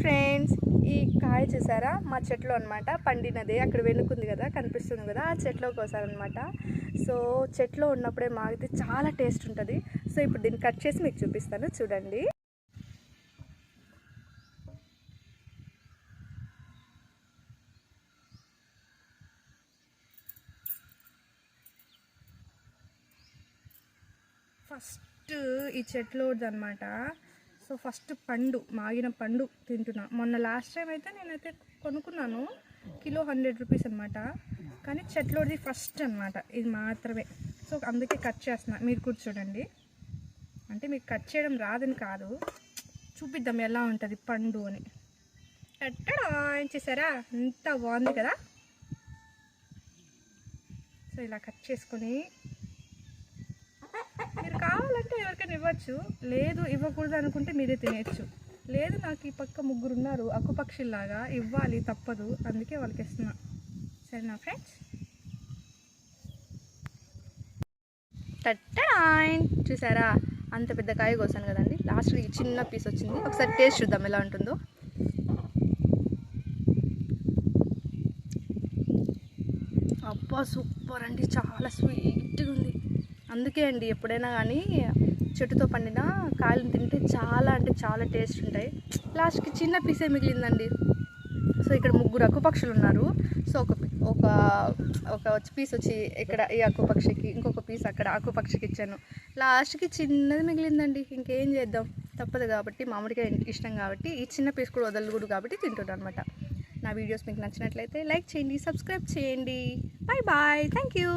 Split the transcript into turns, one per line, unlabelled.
Friends ఈ కాయ చూసారా? మా చెట్లు అనమాట పండినది. అక్కడ వెనుకుంది కదా కనిపిస్తుంది కదా ఆ చెట్లో కోసారనమాట సో చెట్లో ఉన్నప్పుడే మాగితే చాలా టేస్ట్ ఉంటుంది. సో ఇప్పుడు దీన్ని కట్ చేసి మీకు చూపిస్తాను. చూడండి. ఫస్ట్ ఈ చెట్లు అనమాట సో ఫస్ట్ పండు మాగిన పండు తింటున్నా. మొన్న లాస్ట్ టైం అయితే నేనైతే కొనుక్కున్నాను. కిలో హండ్రెడ్ రూపీస్ అనమాట కానీ చెట్లోది ఫస్ట్ అనమాట ఇది మాత్రమే. సో అందుకే కట్ చేస్తున్నా. మీరు కూర్చోడండి అంటే మీకు కట్ చేయడం రాదని కాదు. చూపిద్దాం ఎలా ఉంటుంది పండు అని. ఎట్టడా? చేసారా అంత బాగుంది కదా? సో ఇలా కట్ చేసుకొని మీరు కావాలంటే ఇవ్వచ్చు లేదు ఇవ్వకూడదు అనుకుంటే మీరే తినేయచ్చు. లేదు నాకు ఈ పక్క ముగ్గురు ఉన్నారు అక్కుపక్షిలాగా ఇవ్వాలి తప్పదు అందుకే వాళ్ళకి ఇస్తున్నా సరేనా ఫ్రెండ్స్? టట్టడాయ్ చూసారా? అంత పెద్ద కాయ కోసాను కదండి. లాస్ట్కి చిన్న పీస్ వచ్చింది. ఒకసారి టేస్ట్ చూద్దాం ఎలా ఉంటుందో. అబ్బా సూపర్ అండి. చాలా స్వీట్గా ఉంది. అందుకే అండి ఎప్పుడైనా కానీ చెట్టుతో పండిన కాయలు తింటే చాలా అంటే చాలా టేస్ట్ ఉంటాయి. లాస్ట్కి చిన్న పీసే మిగిలిందండి. సో ఇక్కడ ముగ్గురు అక్కుపక్షులు ఉన్నారు. సో ఒక ఒక ఒక పీస్ వచ్చి ఇక్కడ ఈ అక్కుపక్షికి ఇంకొక పీస్ అక్కడ అక్కుపక్షికి ఇచ్చాను. లాస్ట్కి చిన్నది మిగిలిందండి. ఇంకేం చేద్దాం? తప్పదు కాబట్టి మామిడికాయ ఇష్టం కాబట్టి ఈ చిన్న పీస్ కూడా వదలకూడదు కాబట్టి తింటున్నాను అనమాట నా వీడియోస్ మీకు నచ్చినట్లయితే లైక్ చేయండి సబ్స్క్రైబ్ చేయండి. Bye bye thank you